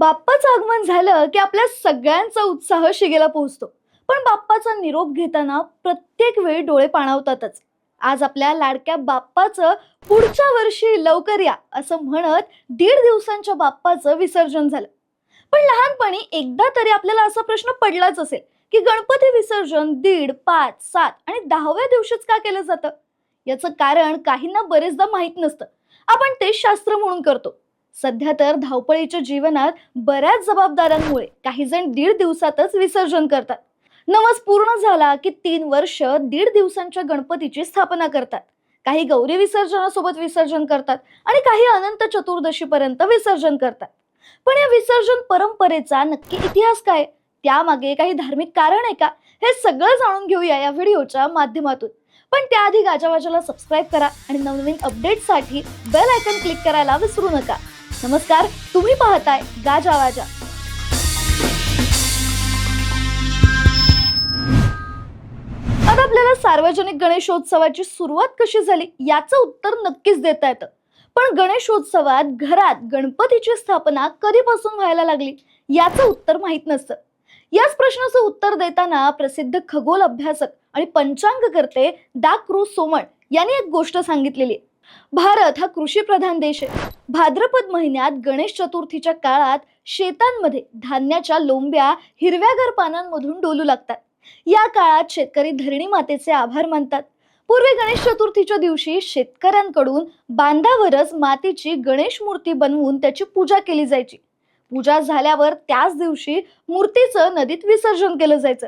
बाप्पाचं आगमन झालं की आपल्या सगळ्यांचा उत्साह शिगेला पोहोचतो. पण बाप्पाचा निरोप घेताना प्रत्येक वेळी डोळे पाणावतातच. आज आपल्या लाडक्या बाप्पाचं पुढच्या वर्षी लवकर या असं म्हणत दीड दिवसांच्या बाप्पाचं विसर्जन झालं. पण लहानपणी एकदा तरी आपल्याला असा प्रश्न पडलाच असेल की गणपती विसर्जन दीड पाच सात आणि दहाव्या दिवशीच का केलं जातं? याचं कारण काहींना बरेचदा माहीत नसतं. आपण तेच शास्त्र म्हणून करतो. सध्या तर धावपळीच्या जीवनात बऱ्याच जबाबदाऱ्यांमुळे काही जण दीड दिवसातच विसर्जन करतात. नवस पूर्ण झाला की तीन वर्ष दीड दिवसांच्या गणपतीची स्थापना करतात. काही गौरी विसर्जनासोबत विसर्जन करतात आणि काही अनंत चतुर्दशीपर्यंत विसर्जन करतात. पण या विसर्जन परंपरेचा नक्की इतिहास काय? त्यामागे काही धार्मिक कारण आहे का? हे सगळं जाणून घेऊया या व्हिडिओच्या माध्यमातून. पण त्याआधी गाजावाजाला सबस्क्राईब करा आणि नवनवीन अपडेटसाठी बेल आयकन क्लिक करायला विसरू नका. नमस्कार तुम्ही पाहताय गाजावाजा आता आपल्याला सार्वजनिक गणेशोत्सवाची सुरुवात कशी झाली याचं उत्तर नक्कीच देता येतं. पण गणेशोत्सवात घरात गणपतीची स्थापना कधीपासून व्हायला लागली याचं उत्तर माहीत नसतं. याच प्रश्नाचं उत्तर देताना प्रसिद्ध खगोल अभ्यासक आणि पंचांगकर्ते दा क्रू सोमण यांनी एक गोष्ट सांगितलेली आहे. भारत हा कृषीप्रधान देश आहे. भाद्रपद महिन्यात गणेश चतुर्थीच्या काळात शेतांमध्ये धान्याच्या लोंब्या हिरव्यागार पानांमधून डोलू लागतात. या काळात शेतकरी धरणी मातेचे आभार मानतात. पूर्वी गणेश चतुर्थीच्या दिवशी शेतकऱ्यांकडून बांधावरच मातीची गणेश मूर्ती बनवून त्याची पूजा केली जायची. पूजा झाल्यावर त्याच दिवशी मूर्तीचं नदीत विसर्जन केलं जायचं.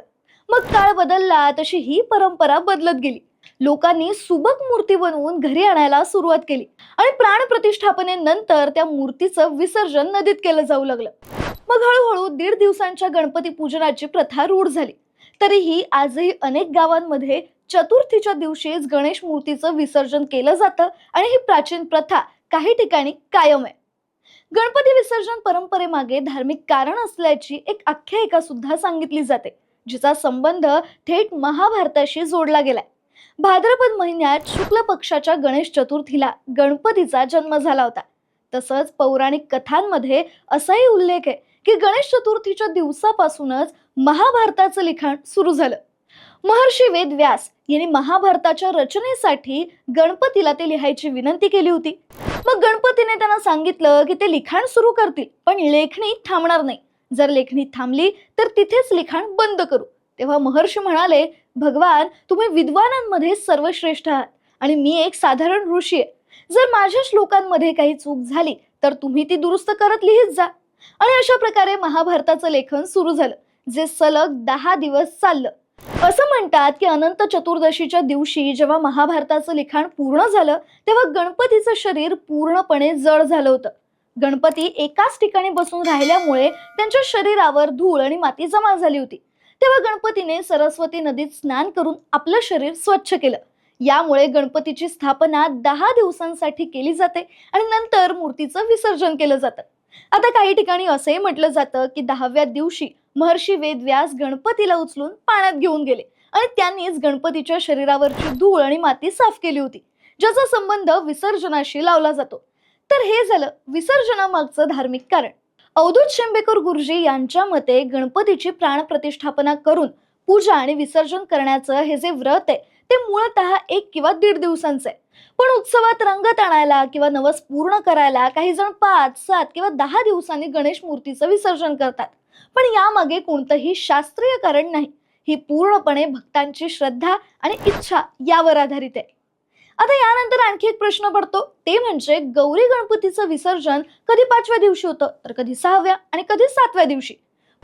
मग काळ बदलला तशी ही परंपरा बदलत गेली. लोकांनी सुबक मूर्ती बनवून घरी आणायला सुरुवात केली. आणि प्राण प्रतिष्ठापनेनंतर त्या मूर्तीचं विसर्जन नदीत केलं जाऊ लागलं. मग हळूहळू दीड दिवसांच्या गणपती पूजनाची प्रथा रूढ झाली. तरीही आजही अनेक गावांमध्ये चतुर्थीच्या दिवशीच गणेश मूर्तीचं विसर्जन केलं जातं आणि ही प्राचीन प्रथा काही ठिकाणी कायम आहे. गणपती विसर्जन परंपरेमागे धार्मिक कारण असल्याची एक आख्यायिका सुद्धा सांगितली जाते जिचा संबंध थेट महाभारताशी जोडला गेलाय. भाद्रपद महिन्यात शुक्ल पक्षाच्या गणेश चतुर्थीला गणपतीचा जन्म झाला होता. तसंच पौराणिक कथांमध्ये असाही उल्लेख आहे की गणेश चतुर्थीच्या दिवसापासूनच महाभारताचं लिखाण सुरू झालं. महर्षी वेद व्यास यांनी महाभारताच्या रचनेसाठी गणपतीला ते लिहायची विनंती केली होती. मग गणपतीने त्यांना सांगितलं की ते लिखाण सुरू करतील पण लेखणी थांबणार नाही. जर लेखणी थांबली तर तिथेच लिखाण बंद करू. तेव्हा महर्षी म्हणाले भगवान तुम्ही विद्वानांमध्ये सर्वश्रेष्ठ आहात आणि मी एक साधारण ऋषी आहे. जर माझ्या श्लोकांमध्ये काही चूक झाली तर तुम्ही ती दुरुस्त करत लिहित जा. आणि अशा प्रकारे महाभारताचं लेखन सुरू झालं जे सलग दहा दिवस चाललं. असं म्हणतात की अनंत चतुर्दशीच्या दिवशी जेव्हा महाभारताचं लिखाण पूर्ण झालं तेव्हा गणपतीचं शरीर पूर्णपणे जड झालं होतं. गणपती एकाच ठिकाणी बसून राहिल्यामुळे त्यांच्या शरीरावर धूळ आणि माती जमा झाली होती. तेव्हा गणपतीने सरस्वती नदीत स्नान करून आपलं शरीर स्वच्छ केलं. यामुळे गणपतीची स्थापना दहा दिवसांसाठी केली जाते आणि नंतर मूर्तीचं विसर्जन केलं जातं. आता काही ठिकाणी असंही म्हटलं जातं की दहाव्या दिवशी महर्षी वेदव्यास गणपतीला उचलून पाण्यात घेऊन गेले आणि त्यांनीच गणपतीच्या शरीरावरची धूळ आणि माती साफ केली होती ज्याचा संबंध विसर्जनाशी लावला जातो. तर हे झालं विसर्जनामागचं धार्मिक कारण. अवधूत शेंबेकर गुरुजी यांच्या मते गणपतीची प्राणप्रतिष्ठापना करून पूजा आणि विसर्जन करण्याचं हे जे व्रत आहे ते मूळतः एक किंवा दीड दिवसांचं आहे. पण उत्सवात रंगत आणायला किंवा नवस पूर्ण करायला काही जण पाच सात किंवा दहा दिवसांनी गणेश मूर्तीचं विसर्जन करतात. पण यामागे कोणतंही शास्त्रीय कारण नाही. ही पूर्णपणे भक्तांची श्रद्धा आणि इच्छा यावर आधारित आहे. आता यानंतर आणखी एक प्रश्न पडतो. ते म्हणजे गौरी गणपतीचं विसर्जन कधी पाचव्या दिवशी होतं? तर कधी सहाव्या आणि कधी सातव्या दिवशी.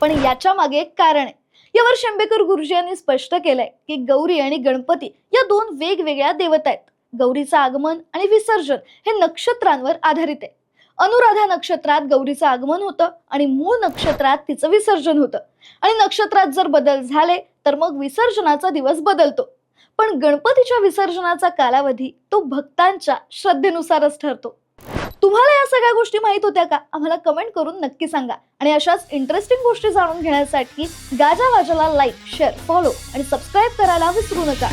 पण याच्या मागे एक कारण आहे. यावर शंभेकर गुरुजी यांनी स्पष्ट केलंय की गौरी आणि गणपती या दोन वेगवेगळ्या देवता आहेत. गौरीचं आगमन आणि विसर्जन हे नक्षत्रांवर आधारित आहे. अनुराधा नक्षत्रात गौरीचं आगमन होतं आणि मूळ नक्षत्रात तिचं विसर्जन होतं. आणि नक्षत्रात जर बदल झाले तर मग विसर्जनाचा दिवस बदलतो. पण गणपतीच्या विसर्जनाचा कालावधी तो भक्तांच्या श्रद्धेनुसारच ठरतो. तुम्हाला या सगळ्या गोष्टी माहीत होत्या का? आम्हाला कमेंट करून नक्की सांगा. आणि अशाच इंटरेस्टिंग गोष्टी जाणून घेण्यासाठी गाजा वाजाला लाईक शेअर फॉलो आणि सबस्क्राईब करायला विसरू नका.